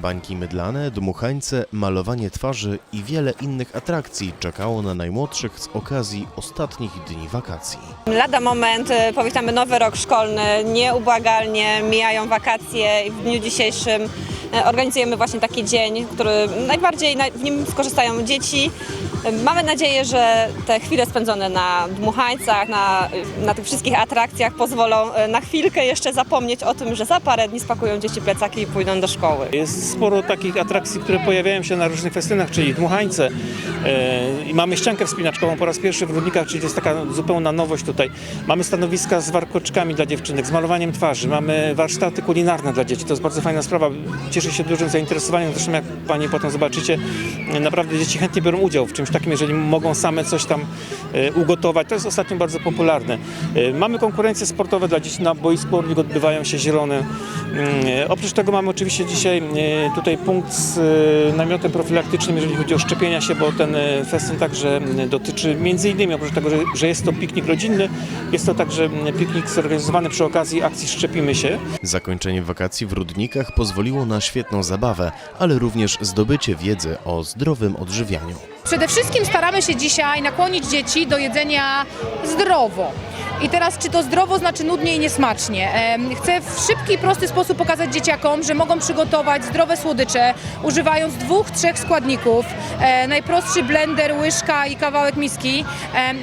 Bańki mydlane, dmuchańce, malowanie twarzy i wiele innych atrakcji czekało na najmłodszych z okazji ostatnich dni wakacji. Lada moment, y, powitamy nowy rok szkolny, nieubłagalnie mijają wakacje i w dniu dzisiejszym organizujemy właśnie taki dzień, który najbardziej na- w nim skorzystają dzieci. Mamy nadzieję, że te chwile spędzone na dmuchańcach, na, na tych wszystkich atrakcjach pozwolą y, na chwilkę jeszcze zapomnieć o tym, że za parę dni spakują dzieci plecaki i pójdą do szkoły. Jest sporo takich atrakcji, które pojawiają się na różnych festynach, czyli dmuchańce. E, I mamy ściankę wspinaczkową po raz pierwszy w Rudnikach, czyli to jest taka zupełna nowość tutaj. Mamy stanowiska z warkoczkami dla dziewczynek, z malowaniem twarzy. Mamy warsztaty kulinarne dla dzieci. To jest bardzo fajna sprawa. Cieszy się dużym zainteresowaniem. Zresztą jak Pani potem zobaczycie, naprawdę dzieci chętnie biorą udział w czymś takim, jeżeli mogą same coś tam e, ugotować. To jest ostatnio bardzo popularne. E, Mamy konkurencje sportowe dla dzieci na boisku odbywają się zielone. Mm, e, Oprócz tego mamy oczywiście dzisiaj tutaj punkt z namiotem profilaktycznym, jeżeli chodzi o szczepienia się, bo ten festyn także dotyczy między innymi, oprócz tego, że, jest to piknik rodzinny, jest to także piknik zorganizowany przy okazji akcji Szczepimy się. Zakończenie wakacji w Rudnikach pozwoliło na świetną zabawę, ale również zdobycie wiedzy o zdrowym odżywianiu. Przede wszystkim staramy się dzisiaj nakłonić dzieci do jedzenia zdrowo. I teraz, czy to zdrowo znaczy nudnie i niesmacznie? Chcę w szybki i prosty sposób pokazać dzieciakom, że mogą przygotować zdrowe słodycze, używając dwóch, trzech składników. E, najprostszy blender, łyżka i kawałek miski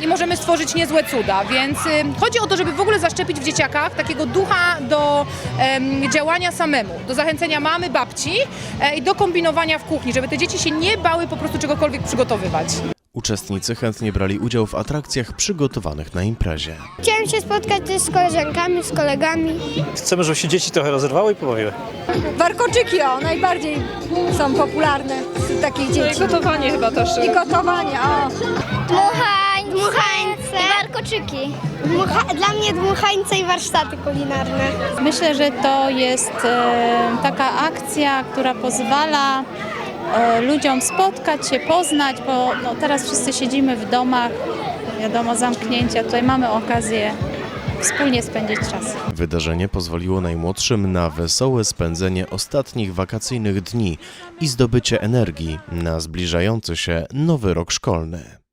i możemy stworzyć niezłe cuda. Więc chodzi o to, żeby w ogóle zaszczepić w dzieciakach takiego ducha do działania samemu, do zachęcenia mamy, babci e, i do kombinowania w kuchni, żeby te dzieci się nie bały po prostu czegokolwiek przygotowywać. Uczestnicy chętnie brali udział w atrakcjach przygotowanych na imprezie. Chciałem się spotkać też z koleżankami, z kolegami. Chcemy, żeby się dzieci trochę rozerwały i pobawiły. Warkoczyki, o, najbardziej są popularne wśród takich dzieci. No I gotowanie chyba też. I gotowanie, o. Dmuchań, dmuchańce i warkoczyki. Dmucha, dla mnie dmuchańce i warsztaty kulinarne. Myślę, że to jest e, taka akcja, która pozwala ludziom spotkać się, poznać, bo no, teraz wszyscy siedzimy w domach, wiadomo, zamknięcia. Tutaj mamy okazję wspólnie spędzić czas. Wydarzenie pozwoliło najmłodszym na wesołe spędzenie ostatnich wakacyjnych dni i zdobycie energii na zbliżający się nowy rok szkolny.